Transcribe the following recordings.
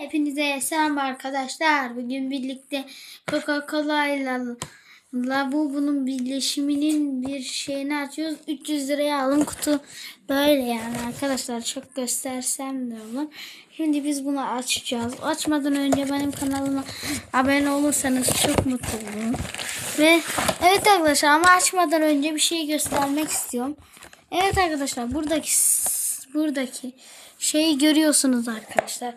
Hepinize selam arkadaşlar. Bugün birlikte Coca-Cola ile Labubu'nun birleşiminin bir şeyini açıyoruz. 300 liraya alın kutu böyle yani arkadaşlar çok göstersem de olur. Şimdi biz bunu açacağız. Açmadan önce benim kanalıma abone olursanız çok mutlu olurum. Ve evet arkadaşlar ama açmadan önce bir şey göstermek istiyorum. Evet arkadaşlar buradaki buradaki şeyi görüyorsunuz arkadaşlar.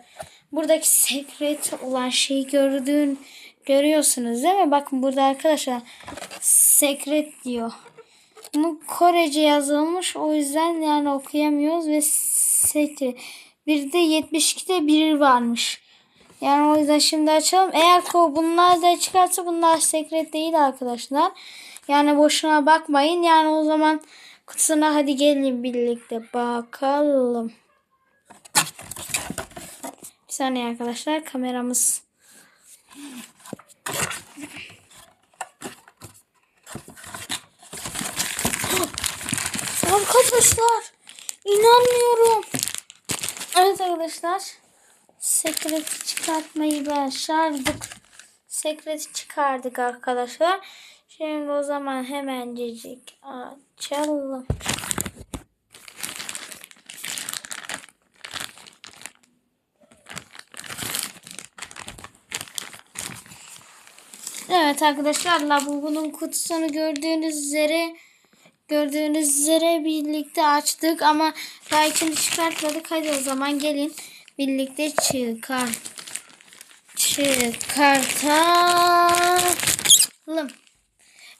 Buradaki sekret olan şeyi gördüğün görüyorsunuz değil mi? Bakın burada arkadaşlar sekret diyor. Bu Korece yazılmış o yüzden yani okuyamıyoruz ve sekret. Bir de 72'de bir varmış. Yani o yüzden şimdi açalım. Eğer ko bunlar da çıkarsa bunlar sekret değil arkadaşlar. Yani boşuna bakmayın. Yani o zaman kutusuna hadi gelin birlikte bakalım. Bir saniye arkadaşlar kameramız. Arkadaşlar inanmıyorum. Evet arkadaşlar sekreti çıkartmayı başardık. Sekreti çıkardık arkadaşlar. Şimdi o zaman hemencecik açalım. Evet arkadaşlar Labubu'nun kutusunu gördüğünüz üzere gördüğünüz üzere birlikte açtık ama daha içini çıkartmadık. Hadi o zaman gelin birlikte çıkar çıkartalım.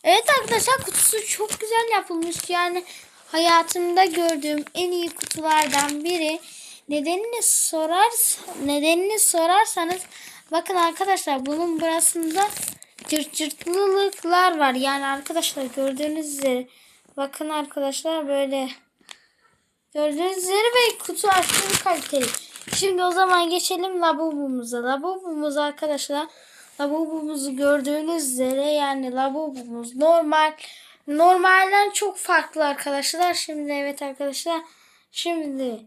Evet arkadaşlar kutusu çok güzel yapılmış. Yani hayatımda gördüğüm en iyi kutulardan biri. Nedenini sorar nedenini sorarsanız bakın arkadaşlar bunun burasında cırt cırtlılıklar var. Yani arkadaşlar gördüğünüz üzere bakın arkadaşlar böyle gördüğünüz üzere ve kutu aşırı kaliteli. Şimdi o zaman geçelim labubumuza. Labubumuz arkadaşlar labubumuzu gördüğünüz üzere yani labubumuz normal normalden çok farklı arkadaşlar. Şimdi evet arkadaşlar şimdi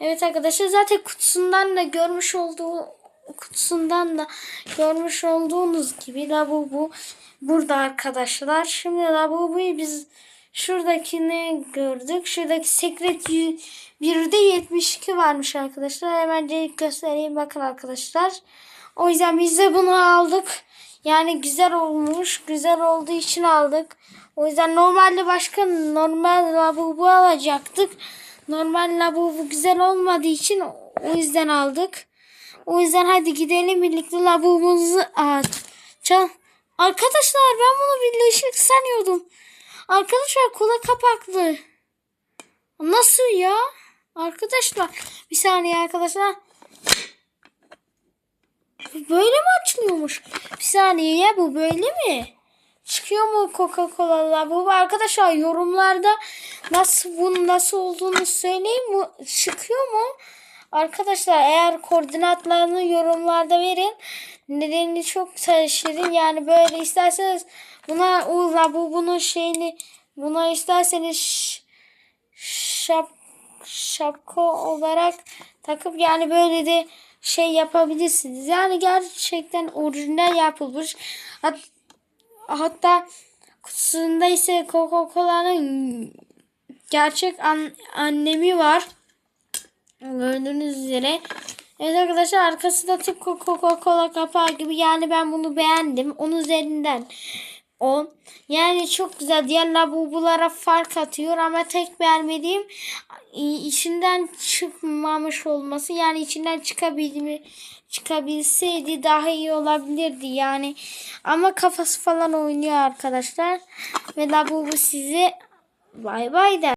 evet arkadaşlar zaten kutusundan da görmüş olduğu kutusundan da görmüş olduğunuz gibi labubu burada arkadaşlar. Şimdi labubuyu biz şuradakini gördük. Şuradaki sekret bir de 72 varmış arkadaşlar. Hemen göstereyim bakın arkadaşlar. O yüzden biz de bunu aldık. Yani güzel olmuş. Güzel olduğu için aldık. O yüzden normalde başka normal labubu alacaktık. Normal labubu güzel olmadığı için o yüzden aldık. O yüzden hadi gidelim birlikte labubumuzu açalım. Arkadaşlar ben bunu birleşik sanıyordum. Arkadaşlar kola kapaklı. Nasıl ya? Arkadaşlar bir saniye arkadaşlar. Böyle mi açılıyormuş? Bir saniye ya bu böyle mi? Çıkıyor mu Coca-Cola'lar? Bu arkadaşlar yorumlarda nasıl bunun nasıl olduğunu söyleyin. Bu çıkıyor mu? Arkadaşlar eğer koordinatlarını yorumlarda verin. Nedenini çok şaşırın. Yani böyle isterseniz buna uğra bu bunun şeyini buna isterseniz şap şapka olarak takıp yani böyle de şey yapabilirsiniz. Yani gerçekten orijinal yapılmış. Hat, hatta kutusunda ise Coca-Cola'nın gerçek an, annemi var. Gördüğünüz üzere. Evet arkadaşlar arkası da tıpkı Coca-Cola kapağı gibi. Yani ben bunu beğendim. Onun üzerinden 10. Yani çok güzel. Diğer labubulara fark atıyor ama tek beğenmediğim içinden çıkmamış olması. Yani içinden çıkabilme, çıkabilseydi daha iyi olabilirdi. Yani ama kafası falan oynuyor arkadaşlar. Ve labubu size bay bay der.